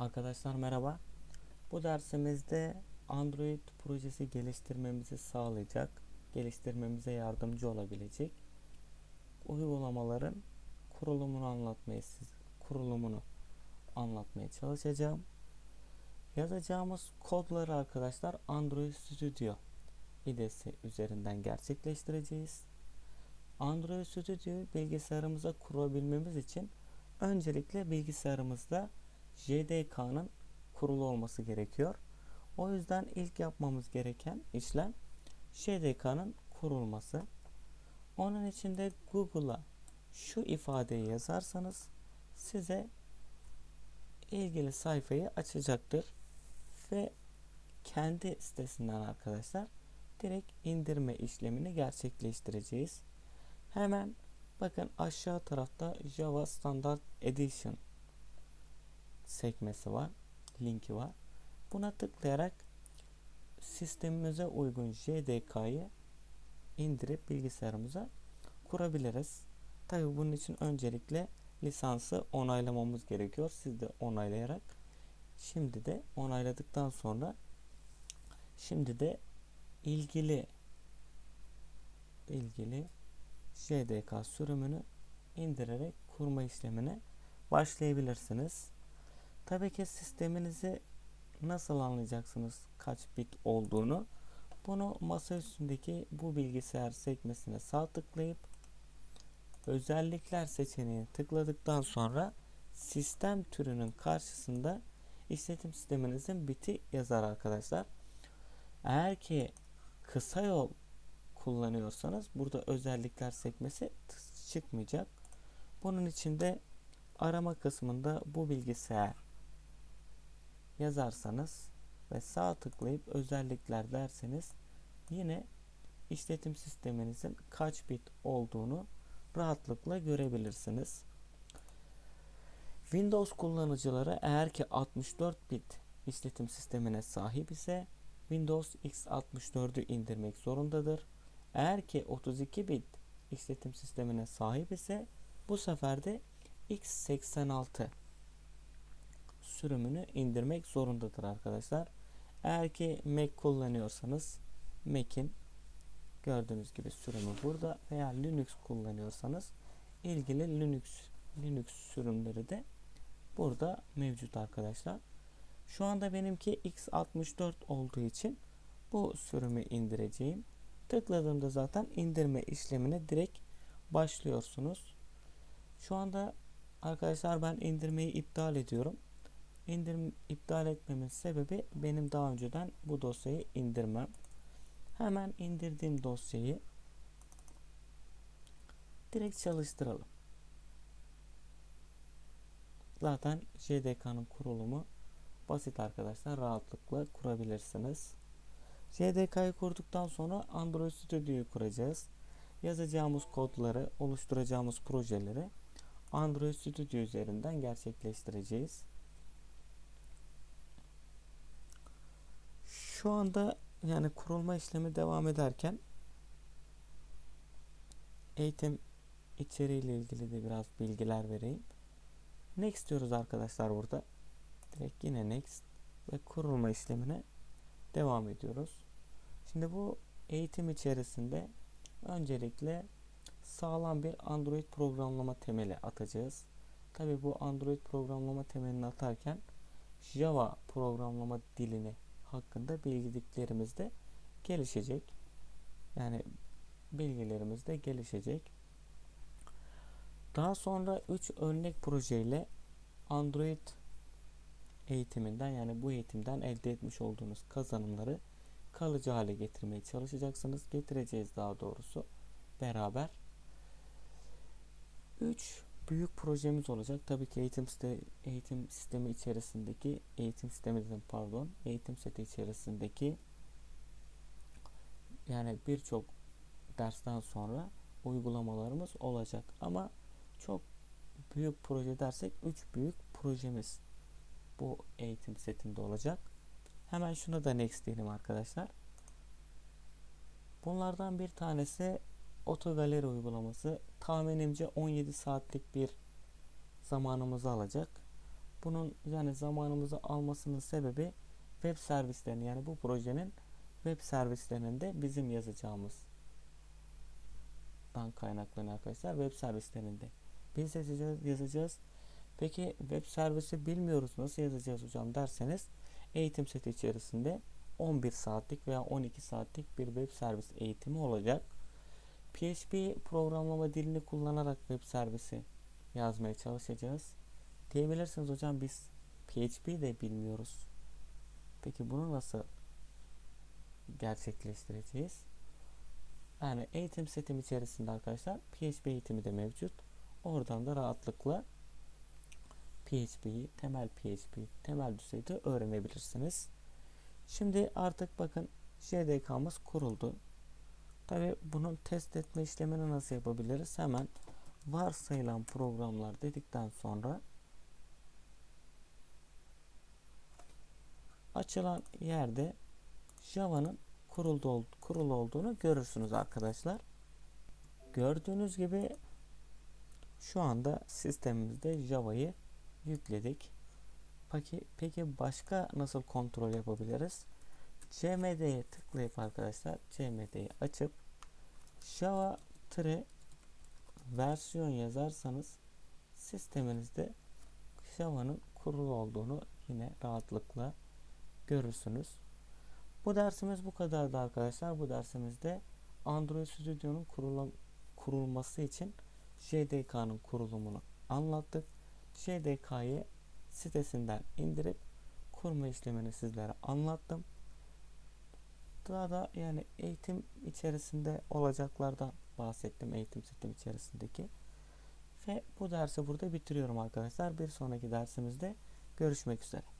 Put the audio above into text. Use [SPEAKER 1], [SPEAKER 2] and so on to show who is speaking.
[SPEAKER 1] Arkadaşlar merhaba. Bu dersimizde Android projesi geliştirmemizi sağlayacak, geliştirmemize yardımcı olabilecek uygulamaların kurulumunu anlatmaya siz kurulumunu anlatmaya çalışacağım. Yazacağımız kodları arkadaşlar Android Studio IDE'si üzerinden gerçekleştireceğiz. Android Studio'yu bilgisayarımıza kurabilmemiz için öncelikle bilgisayarımızda JDK'nın kurulu olması gerekiyor. O yüzden ilk yapmamız gereken işlem JDK'nın kurulması. Onun için de Google'a şu ifadeyi yazarsanız size ilgili sayfayı açacaktır ve kendi sitesinden arkadaşlar direkt indirme işlemini gerçekleştireceğiz. Hemen bakın aşağı tarafta Java Standard Edition sekmesi var, linki var. Buna tıklayarak sistemimize uygun JDK'yı indirip bilgisayarımıza kurabiliriz. Tabi bunun için öncelikle lisansı onaylamamız gerekiyor. Siz de onaylayarak şimdi de onayladıktan sonra şimdi de ilgili ilgili JDK sürümünü indirerek kurma işlemine başlayabilirsiniz. Tabii ki sisteminizi nasıl anlayacaksınız kaç bit olduğunu? Bunu masa üstündeki bu bilgisayar sekmesine sağ tıklayıp özellikler seçeneğine tıkladıktan sonra sistem türünün karşısında işletim sisteminizin biti yazar arkadaşlar. Eğer ki kısa yol kullanıyorsanız burada özellikler sekmesi çıkmayacak. Bunun için de arama kısmında bu bilgisayar yazarsanız ve sağ tıklayıp özellikler derseniz yine işletim sisteminizin kaç bit olduğunu rahatlıkla görebilirsiniz. Windows kullanıcıları eğer ki 64 bit işletim sistemine sahip ise Windows X64'ü indirmek zorundadır. Eğer ki 32 bit işletim sistemine sahip ise bu sefer de X86 sürümünü indirmek zorundadır arkadaşlar. Eğer ki Mac kullanıyorsanız Mac'in gördüğünüz gibi sürümü burada veya Linux kullanıyorsanız ilgili Linux Linux sürümleri de burada mevcut arkadaşlar. Şu anda benimki x64 olduğu için bu sürümü indireceğim. Tıkladığımda zaten indirme işlemine direkt başlıyorsunuz. Şu anda arkadaşlar ben indirmeyi iptal ediyorum. İndirim iptal etmemin sebebi benim daha önceden bu dosyayı indirmem. Hemen indirdiğim dosyayı direkt çalıştıralım. Zaten JDK'nın kurulumu basit arkadaşlar. Rahatlıkla kurabilirsiniz. JDK'yı kurduktan sonra Android Studio'yu kuracağız. Yazacağımız kodları, oluşturacağımız projeleri Android Studio üzerinden gerçekleştireceğiz. Şu anda yani kurulma işlemi devam ederken eğitim içeriğiyle ilgili de biraz bilgiler vereyim. Next diyoruz arkadaşlar burada. Direkt yine next ve kurulma işlemine devam ediyoruz. Şimdi bu eğitim içerisinde öncelikle sağlam bir Android programlama temeli atacağız. Tabi bu Android programlama temelini atarken Java programlama dilini hakkında bilgiliklerimiz de gelişecek. Yani bilgilerimiz de gelişecek. Daha sonra 3 örnek projeyle Android eğitiminden yani bu eğitimden elde etmiş olduğunuz kazanımları kalıcı hale getirmeye çalışacaksınız. Getireceğiz daha doğrusu beraber. 3 büyük projemiz olacak. Tabii ki eğitim site, eğitim sistemi içerisindeki eğitim sistemi dedim pardon. Eğitim seti içerisindeki yani birçok dersten sonra uygulamalarımız olacak. Ama çok büyük proje dersek 3 büyük projemiz bu eğitim setinde olacak. Hemen şuna da next diyelim arkadaşlar. Bunlardan bir tanesi Oto Galeri uygulaması tahminimce 17 saatlik bir zamanımızı alacak. bunun yani zamanımızı almasının sebebi web servislerini yani bu projenin web servislerinde bizim yazacağımız dan kaynaklanıyor arkadaşlar. Web servislerinde biz yazacağız, yazacağız. Peki web servisi bilmiyoruz nasıl yazacağız hocam derseniz eğitim seti içerisinde 11 saatlik veya 12 saatlik bir web servis eğitimi olacak. PHP programlama dilini kullanarak web servisi yazmaya çalışacağız. Diyebilirsiniz hocam biz PHP de bilmiyoruz. Peki bunu nasıl gerçekleştireceğiz? Yani eğitim setim içerisinde arkadaşlar PHP eğitimi de mevcut. Oradan da rahatlıkla PHP'yi, temel PHP, temel düzeyde öğrenebilirsiniz. Şimdi artık bakın JDK'mız kuruldu. Tabi bunun test etme işlemini nasıl yapabiliriz? Hemen varsayılan programlar dedikten sonra açılan yerde Java'nın kuruldu, kurulu olduğunu görürsünüz arkadaşlar. Gördüğünüz gibi şu anda sistemimizde Java'yı yükledik. Peki, peki başka nasıl kontrol yapabiliriz? CMD'ye tıklayıp arkadaşlar CMD'yi açıp Java tire versiyon yazarsanız sisteminizde Java'nın kurulu olduğunu yine rahatlıkla görürsünüz. Bu dersimiz bu kadardı arkadaşlar. Bu dersimizde Android Studio'nun kurulması için JDK'nın kurulumunu anlattık. JDK'yı sitesinden indirip kurma işlemini sizlere anlattım. Daha da yani eğitim içerisinde olacaklardan bahsettim. Eğitim sistemi içerisindeki. Ve bu dersi burada bitiriyorum arkadaşlar. Bir sonraki dersimizde görüşmek üzere.